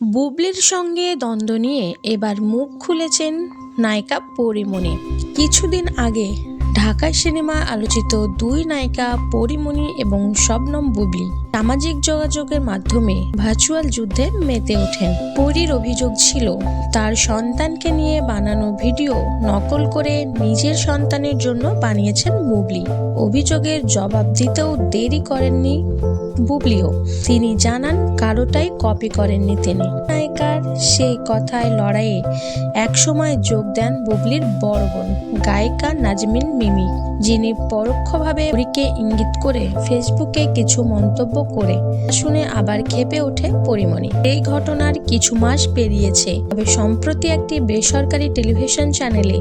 বুবলির সঙ্গে দ্বন্দ্ব নিয়ে এবার মুখ খুলেছেন নায়িকা পরিমণি কিছুদিন আগে ঢাকায় সিনেমা আলোচিত দুই নায়িকা পরিমণি এবং শবনম বুবলি সামাজিক যোগাযোগের মাধ্যমে ভার্চুয়াল যুদ্ধে মেতে ওঠেন। পরির অভিযোগ ছিল, তার সন্তানকে নিয়ে বানানো ভিডিও নকল করে নিজের সন্তানের জন্য বানিয়েছেন বুবলি। অভিযোগের জবাব দিতেও দেরি করেননি বুবলিও। তিনি জানান, কারোটাই কপি করেননি তিনি। নায়িকার সেই কথায় লড়াইয়ে একসময় যোগ দেন বুবলির বড় বোন। গায়িকা নাজমিন মিমি, যিনি পরোক্ষভাবে পরীকে ইঙ্গিত করে ফেসবুকে কিছু মন্তব্য করে শুনে আবার ক্ষেপে ওঠে পরিমণি। এই ঘটনার কিছু মাস পেরিয়েছে, তবে সম্প্রতি একটি বেসরকারি টেলিভিশন চ্যানেলে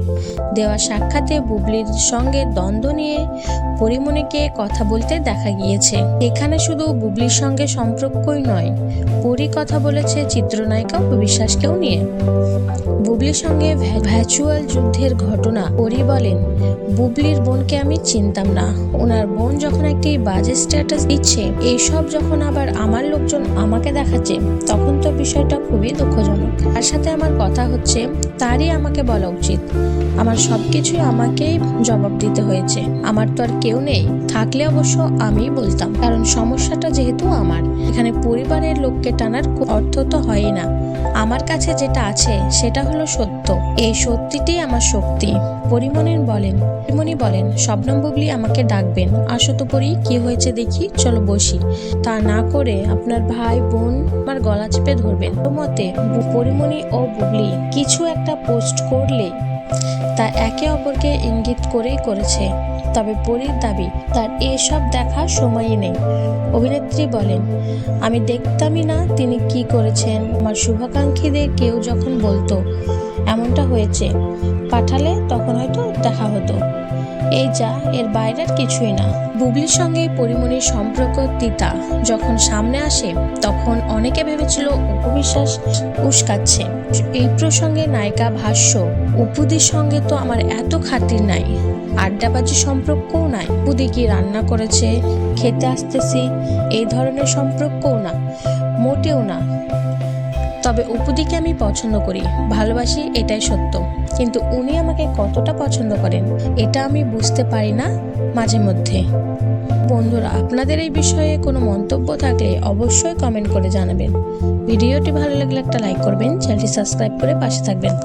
দেওয়া সাক্ষাতে বুবলির সঙ্গে দ্বন্দ্ব নিয়ে পরিমণিকে কথা বলতে দেখা গিয়েছে। এখানে শুধু বুবলির সঙ্গে সম্পর্কই নয়, পরি কথা বলেছে চিত্রনায়িকা বিশ্বাসকেও নিয়ে। বুবলির সঙ্গে ভ্যা- ভ্যাচুয়াল যুদ্ধের ঘটনা পরি বলেন, বুবলির বোনকে আমি চিনতাম না। ওনার বোন যখন একটি বাজে স্ট্যাটাস দিচ্ছে, এইসব যখন আবার আমার লোকজন আমাকে দেখাচ্ছে, তখন তো বিষয়টা খুবই দুঃখজনক। তার সাথে আমার কথা হচ্ছে, তারই আমাকে বলা উচিত। আমার সব কিছুই আমাকেই জবাব দিতে হয়েছে। আমার তো আর কেউ নেই। থাকলে অবশ্য আমিই বলতাম। কারণ সমস্যাটা যেহেতু আমার, এখানে পরিবারের লোককে টানার অর্থ তো হয়ই না। আমার কাছে যেটা আছে, সেটা হলো সত্য। এই সত্যিটি আমার শক্তি। পরিমনের বলেন পরিমনি বলেন শবনম বুবলি আমাকে ডাকবেন। আসো তো পরি কি হয়েছে দেখি, চলো বসি। তা না করে আপনার ভাই, বোন আমার গলা চেপে ধরবেন। মতে পরিমণি ও বুবলি কিছু একটা পোস্ট করলে তা একে অপরকে ইঙ্গিত করেই করেছে। তবে পরীর দাবি, তার এসব দেখা সময়ই নেই। অভিনেত্রী বলেন, আমি দেখতামই না তিনি কি করেছেন। আমার শুভাকাঙ্ক্ষীদের কেউ যখন বলতো, এমনটা হয়েছে। পাঠালে তখন হয়তো দেখা হতো। এই যা, এর বাইরে আর কিছুই না। বুবলির সঙ্গে পরিমণির সম্পর্ক তিতা। যখন সামনে আসে, তখন অনেকে ভেবেছিল উপবিশ্বাস উস্কাচ্ছে। এই প্রসঙ্গে নায়িকা ভাষ্য উপুদির সঙ্গে তো আমার এত খাতির নাই। আড্ডাবাজি সম্পর্কও নাই। উদি কি রান্না করেছে, খেতে আসতেছি, এই ধরনের সম্পর্কও না। মোটেও না। তবে উপুদিকে আমি পছন্দ করি। ভালোবাসি, এটাই সত্য। কিন্তু উনি আমাকে কতটা পছন্দ করেন, এটা আমি বুঝতে পারি না মাঝে মধ্যে। বন্ধুরা, আপনাদের এই বিষয়ে কোনো মন্তব্য থাকলে অবশ্যই কমেন্ট করে জানাবেন। ভিডিওটি ভালো লাগলে একটা লাইক করবেন, চ্যানেলটি সাবস্ক্রাইব করে পাশে থাকবেন।